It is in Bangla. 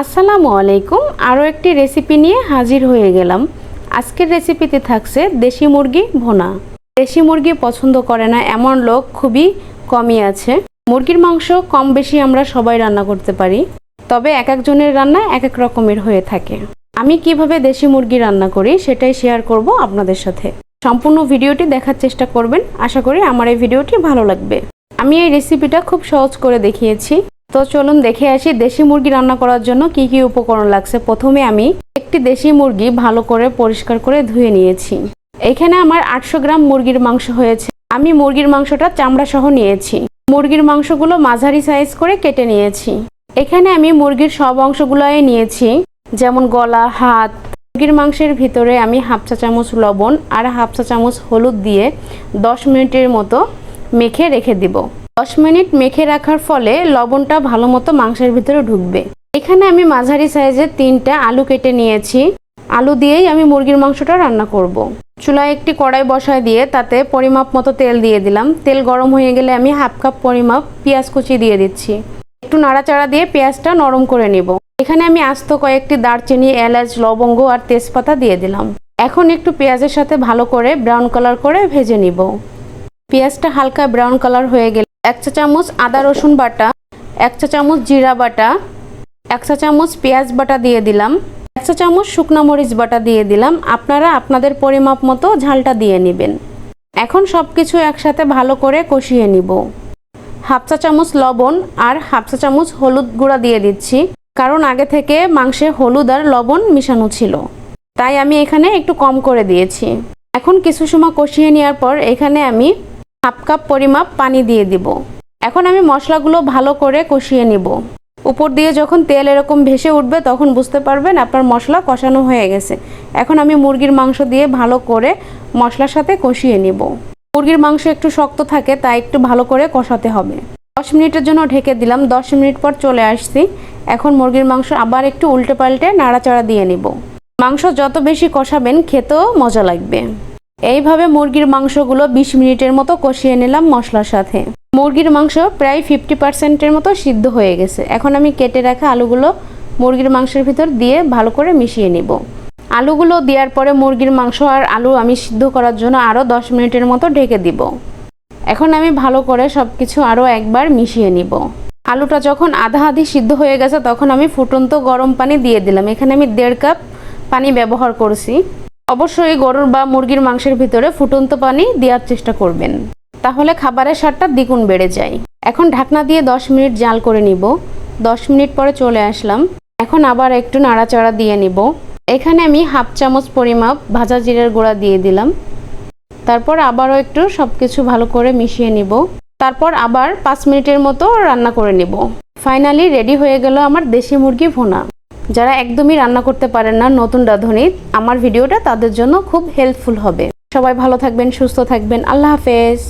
আসসালামু আলাইকুম। আরও একটি রেসিপি নিয়ে হাজির হয়ে গেলাম। আজকের রেসিপিতে থাকছে দেশি মুরগি ভোনা। দেশি মুরগি পছন্দ করে না, এমন লোক খুবই কমই আছে। মুরগির মাংস কম বেশি আমরা সবাই রান্না করতে পারি, তবে এক একজনের রান্না এক এক রকমের হয়ে থাকে। আমি কীভাবে দেশি মুরগি রান্না করি সেটাই শেয়ার করব আপনাদের সাথে। সম্পূর্ণ ভিডিওটি দেখার চেষ্টা করবেন। আশা করি আমার এই ভিডিওটি ভালো লাগবে। আমি এই রেসিপিটা খুব সহজ করে দেখিয়েছি। তো চলুন দেখে আসি দেশি মুরগি রান্না করার জন্য কি কি উপকরণ লাগছে। প্রথমে আমি একটি দেশি মুরগি ভালো করে পরিষ্কার করে ধুয়ে নিয়েছি। এখানে আমার আটশো গ্রাম মুরগির মাংস হয়েছে। আমি মুরগির মাংসটা চামড়া সহ নিয়েছি। মুরগির মাংসগুলো মাঝারি সাইজ করে কেটে নিয়েছি। এখানে আমি মুরগির সব অংশগুলোই নিয়েছি। যেমন গলা, হাত। মুরগির মাংসের ভিতরে আমি হাফ চা চামচ লবণ আর হাফ চা চামচ হলুদ দিয়ে দশ মিনিটের মতো মেখে রেখে দিব। দশ মিনিট মেখে রাখার ফলে লবণটা ভালো মতো মাংসের ভিতরে ঢুকবে। এখানে আমি মাঝারি সাইজের তিনটা আলু কেটে নিয়েছি। আলু দিয়েই আমি মুরগির মাংসটা রান্না করব। চুলায় একটি কড়াই বসায় দিয়ে তাতে পরিমাপ মতো তেল দিয়ে দিলাম। তেল গরম হয়ে গেলে আমি হাফ কাপ পরিমাপ পেঁয়াজ কুচি দিয়ে দিচ্ছি। একটু নাড়াচাড়া দিয়ে পেঁয়াজটা নরম করে নিব। এখানে আমি আস্ত কয়েকটি দারচিনি, এলাচ, লবঙ্গ আর তেজপাতা দিয়ে দিলাম। এখন একটু পেঁয়াজের সাথে ভালো করে ব্রাউন কালার করে ভেজে নিব। পেঁয়াজটা হালকা ব্রাউন কালার হয়ে গেলে এক চা চামচ আদা রসুন বাটা, এক চা চামচ জিরা বাটা, এক চা চামচ পেঁয়াজ বাটা দিয়ে দিলাম, এক চা চামচ শুকনো মরিচ বাটা দিয়ে দিলাম। আপনারা আপনাদের পরিমাপ মতো ঝালটা দিয়ে নেবেন। এখন সব কিছু একসাথে ভালো করে কষিয়ে নিব। হাফ চা চামচ লবণ আর হাফ চা চামচ হলুদ গুঁড়া দিয়ে দিচ্ছি, কারণ আগে থেকে মাংসে হলুদ আর লবণ মিশানো ছিল। তাই আমি এখানে একটু কম করে দিয়েছি। এখন কিছু সময় কষিয়ে নেওয়ার পর এখানে আমি হাফ কাপ পরিমাপ পানি দিয়ে দিব। এখন আমি মশলাগুলো ভালো করে কষিয়ে নিব। উপর দিয়ে যখন তেল এরকম ভেসে উঠবে, তখন বুঝতে পারবেন আপনার মশলা কষানো হয়ে গেছে। এখন আমি মুরগির মাংস দিয়ে ভালো করে মশলার সাথে কষিয়ে নিব। মুরগির মাংস একটু শক্ত থাকে, তাই একটু ভালো করে কষাতে হবে। দশ মিনিটের জন্য ঢেকে দিলাম, দশ মিনিট পর চলে আসছি। এখন মুরগির মাংস আবার একটু উল্টে পাল্টে নাড়াচাড়া দিয়ে নিব। মাংস যত বেশি কষাবেন, খেতেও মজা লাগবে। এইভাবে মুরগির মাংসগুলো বিশ মিনিটের মতো কষিয়ে নিলাম মশলার সাথে। মুরগির মাংস প্রায় ফিফটি পার্সেন্টের মতো সিদ্ধ হয়ে গেছে। এখন আমি কেটে রাখা আলুগুলো মুরগির মাংসের ভিতর দিয়ে ভালো করে মিশিয়ে নিব। আলুগুলো দেওয়ার পরে মুরগির মাংস আর আলু আমি সিদ্ধ করার জন্য আরও দশ মিনিটের মতো ঢেকে দিব। এখন আমি ভালো করে সব কিছু আরও একবার মিশিয়ে নিব। আলুটা যখন আধা আধি সিদ্ধ হয়ে গেছে, তখন আমি ফুটন্ত গরম পানি দিয়ে দিলাম। এখানে আমি দেড় কাপ পানি ব্যবহার করছি। অবশ্যই গরুর বা মুরগির মাংসের ভিতরে ফুটন্ত পানি দেওয়ার চেষ্টা করবেন। তাহলে খাবারের স্বাদটা দ্বিগুণ বেড়ে যায়। এখন ঢাকনা দিয়ে দশ মিনিট জাল করে নিব। দশ মিনিট পরে চলে আসলাম। এখন আবার একটু নাড়াচাড়া দিয়ে নিব। এখানে আমি হাফ চামচ পরিমাপ ভাজা জিরের গুঁড়া দিয়ে দিলাম। তারপর আবারও একটু সব কিছু ভালো করে মিশিয়ে নিব। তারপর আবার পাঁচ মিনিটের মতো রান্না করে নিব। ফাইনালি রেডি হয়ে গেল আমার দেশি মুরগি ভোনা। যারা একদমই রান্না করতে পারেন না, নতুন রাঁধুনি, আমার ভিডিওটা তাদের জন্য খুব হেল্পফুল হবে। সবাই ভালো থাকবেন, সুস্থ থাকবেন। আল্লাহ হাফেজ।